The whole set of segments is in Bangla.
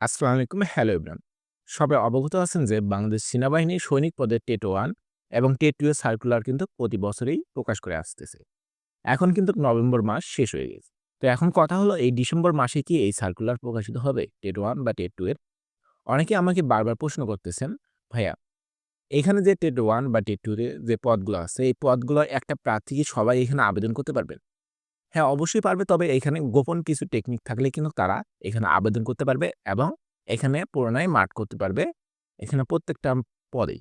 আসসালামু আলাইকুম। হ্যালো ইব্রান সবাই অবগত আছেন যে বাংলাদেশ সেনাবাহিনীর সৈনিক পদে টেট ওয়ান এবং টেট টু সার্কুলার কিন্তু প্রতি বছরেই প্রকাশ করে আসতেছে। এখন কিন্তু নভেম্বর মাস শেষ হয়ে গেছে। তো এখন কথা হলো, এই ডিসেম্বর মাসে কি এই সার্কুলার প্রকাশিত হবে টেট ওয়ান বা টেট টু এর? অনেকে আমাকে বারবার প্রশ্ন করতেছেন, ভাইয়া, এখানে যে টেট ওয়ান বা টেট টু যে পদগুলো আছে, এই পদগুলো একটা প্রার্থী সবাই এখানে আবেদন করতে পারবেন? হ্যাঁ অবশ্যই পারবে। তবে এখানে গোপন কিছু টেকনিক থাকলে কিন্তু তারা এখানে আবেদন করতে পারবে এবং এখানে পুরোনায় মার্ক করতে পারবে এখানে প্রত্যেকটা পদেই।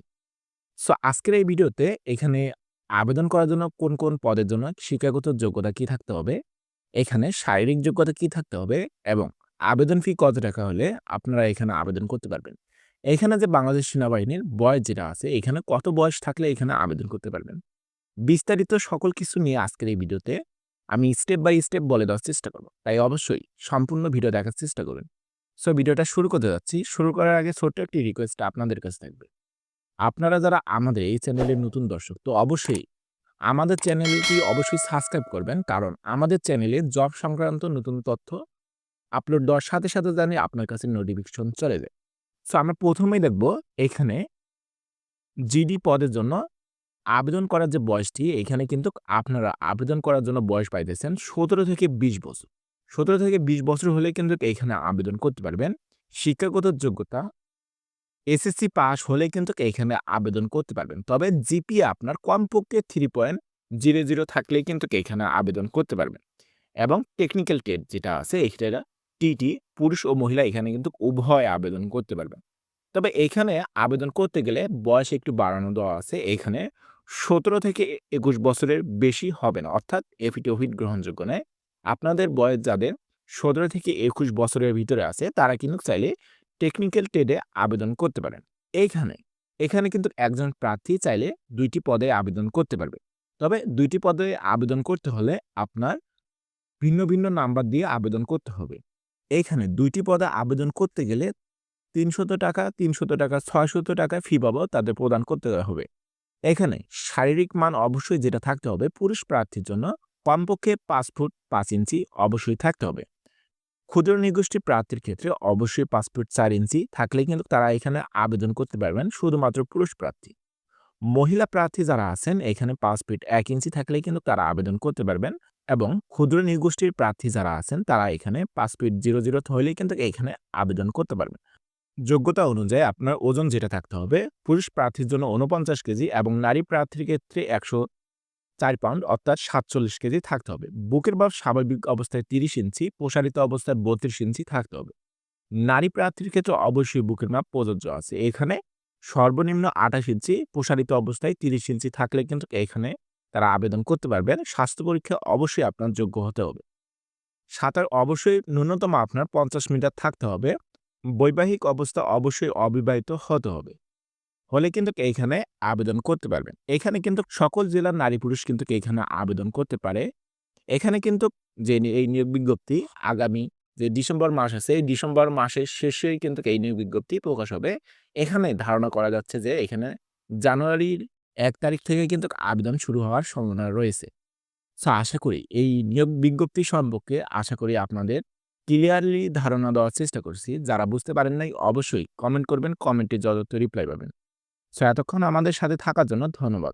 সো আজকের এই ভিডিওতে এখানে আবেদন করার জন্য কোন কোন পদের জন্য শিক্ষাগত যোগ্যতা কি থাকতে হবে, এখানে শারীরিক যোগ্যতা কি থাকতে হবে এবং আবেদন ফি কত টাকা হলে আপনারা এখানে আবেদন করতে পারবেন। এখানে যে বাংলাদেশ সেনাবাহিনীর বয়স যেটা আছে, এখানে কত বয়স থাকলে এখানে আবেদন করতে পারবেন। বিস্তারিত সকল কিছু নিয়ে আজকের এই ভিডিওতে আমি স্টেপ বাই স্টেপ বলে দেওয়ার চেষ্টা করব। তাই অবশ্যই সম্পূর্ণ ভিডিও দেখার চেষ্টা করুন। সো ভিডিওটা শুরু করতে যাচ্ছি। শুরু করার আগে ছোট্ট একটি রিকোয়েস্ট আপনাদের কাছে থাকবে। আপনারা যারা আমাদের এই চ্যানেলের নতুন দর্শক, তো অবশ্যই আমাদের চ্যানেলটি অবশ্যই সাবস্ক্রাইব করবেন। কারণ আমাদের চ্যানেলে জব সংক্রান্ত নতুন তথ্য আপলোড দেওয়ার সাথে সাথে জানি আপনার কাছে নোটিফিকেশন চলে যায়। সো আমরা প্রথমেই দেখব এখানে জিডি পদের জন্য আবেদন করার যে বয়সটি, এখানে কিন্তু আপনারা আবেদন করার জন্য বয়স পাইতেছেন সতেরো থেকে বিশ বছর। সতেরো থেকে বিশ বছর হলে কিন্তু এখানে আবেদন করতে পারবেন। শিক্ষাগত যোগ্যতা, এসএসসি পাস হলে কিন্তু এখানে আবেদন করতে পারবেন। তবে জিপিএ আপনার কমপক্ষে থ্রি পয়েন্ট জিরো জিরো থাকলেই কিন্তু এখানে আবেদন করতে পারবেন। এবং টেকনিক্যাল টেট যেটা আছে এটা টিটি পুরুষ ও মহিলা এখানে কিন্তু উভয় আবেদন করতে পারবেন। তবে এখানে আবেদন করতে গেলে বয়স একটু বাড়ানো দেওয়া আছে। এখানে সতেরো থেকে একুশ বছরের বেশি হবে না, অর্থাৎ এফিডেভিট গ্রহণযোগ্য নয়। আপনাদের বয়স যাদের সতেরো থেকে একুশ বছরের ভিতরে আছে, তারা কিন্তু চাইলে টেকনিক্যাল ট্রেডে আবেদন করতে পারেন। এইখানে এখানে কিন্তু একজন প্রার্থী চাইলে দুইটি পদে আবেদন করতে পারবে। তবে দুইটি পদে আবেদন করতে হলে আপনার ভিন্ন ভিন্ন নাম্বার দিয়ে আবেদন করতে হবে। এইখানে দুইটি পদে আবেদন করতে গেলে তিনশত টাকা তিনশত টাকা, ছয়শত টাকা ফি বাবদ তাদের প্রদান করতে হবে। এখানে শারীরিক মান অবশ্যই যেটা থাকতে হবে পুরুষ প্রার্থীর জন্য, কমপক্ষে পাঁচ ফুট পাঁচ ইঞ্চি অবশ্যই থাকতে হবে। ক্ষুদ্র নিগোষ্ঠী প্রার্থীর ক্ষেত্রে অবশ্যই পাঁচ ফুট চার ইঞ্চি থাকলে কিন্তু তারা এখানে আবেদন করতে পারবেন শুধুমাত্র পুরুষ প্রার্থী। মহিলা প্রার্থী যারা আছেন, এখানে পাঁচ ফিট এক ইঞ্চি থাকলে কিন্তু তারা আবেদন করতে পারবেন এবং ক্ষুদ্র নিগোষ্ঠীর প্রার্থী যারা আছেন, তারা এখানে পাঁচ ফিট জিরো জিরো হলেই কিন্তু এখানে আবেদন করতে পারবেন। যোগ্যতা অনুযায়ী আপনার ওজন যেটা থাকতে হবে, পুরুষ প্রার্থীর জন্য উনপঞ্চাশ কেজি এবং নারী প্রার্থীর ক্ষেত্রে একশো চার পাউন্ড অর্থাৎ সাতচল্লিশ কেজি থাকতে হবে। বুকের বাপ স্বাভাবিক অবস্থায় তিরিশ ইঞ্চি, প্রসারিত অবস্থায় বত্রিশ ইঞ্চি থাকতে হবে। নারী প্রার্থীর ক্ষেত্রে অবশ্যই বুকের মাপ প্রযোজ্য আছে। এখানে সর্বনিম্ন আঠাশ ইঞ্চি, প্রসারিত অবস্থায় তিরিশ ইঞ্চি থাকলে কিন্তু এখানে তারা আবেদন করতে পারবেন। স্বাস্থ্য পরীক্ষা অবশ্যই আপনার যোগ্য হতে হবে। সাঁতার অবশ্যই ন্যূনতম আপনার পঞ্চাশ মিটার থাকতে হবে। বৈবাহিক অবস্থা অবশ্যই অবিবাহিত হতে হবে। হলে কিন্তু এইখানে আবেদন করতে পারবেন। এখানে কিন্তু সকল জেলার নারী পুরুষ কিন্তু এখানে আবেদন করতে পারে। এখানে কিন্তু যে এই নিয়োগ বিজ্ঞপ্তি আগামী যে ডিসেম্বর মাস আছে, এই ডিসেম্বর মাসের শেষেই কিন্তু এই নিয়োগ বিজ্ঞপ্তি প্রকাশ হবে। এখানে ধারণা করা যাচ্ছে যে এখানে জানুয়ারির এক তারিখ থেকে কিন্তু আবেদন শুরু হওয়ার সম্ভাবনা রয়েছে। সো আশা করি এই নিয়োগ বিজ্ঞপ্তি সম্পর্কে আশা করি আপনাদের ক্লিয়ারলি ধারণা দেওয়ার চেষ্টা করছি। যারা বুঝতে পারেন নাই, অবশ্যই কমেন্ট করবেন, কমেন্টে যত রিপ্লাই পাবেন। সো, এতক্ষণ আমাদের সাথে থাকার জন্য ধন্যবাদ।